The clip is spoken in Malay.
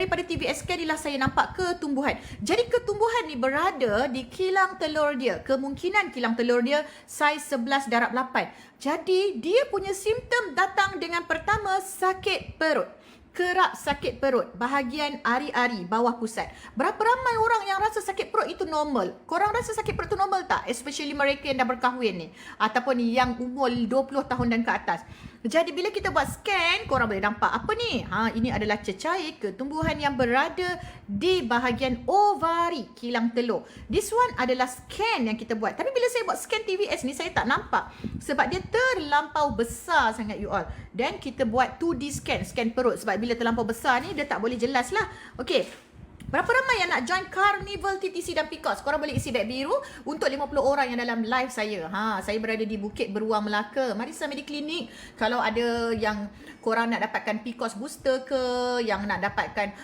daripada TVS scan inilah saya nampak ketumbuhan. Jadi ketumbuhan ni berada di kilang telur dia. Kemungkinan kilang telur dia saiz 11 darab 8. Jadi dia punya simptom datang dengan pertama sakit perut. Kerap sakit perut, bahagian ari-ari bawah pusat. Berapa ramai orang yang rasa sakit perut itu normal? Korang rasa sakit perut itu normal tak? Especially mereka yang dah berkahwin ni. Ataupun yang umur 20 tahun dan ke atas. Jadi bila kita buat scan, korang boleh nampak apa ni? Ha, ini adalah cecair ketumbuhan yang berada di bahagian ovari kilang telur. This one adalah scan yang kita buat. Tapi bila saya buat scan TVS ni, saya tak nampak. Sebab dia terlampau besar sangat you all. Dan kita buat 2D scan, scan perut. Sebab bila terlampau besar ni, dia tak boleh jelas lah. Okay. Berapa ramai yang nak join Carnival TTC dan Picos? Korang boleh isi beg biru untuk 50 orang yang dalam live saya. Ha, saya berada di Bukit Beruang Melaka. Marisa Mediclinic. Kalau ada yang korang nak dapatkan Picos booster ke, yang nak dapatkan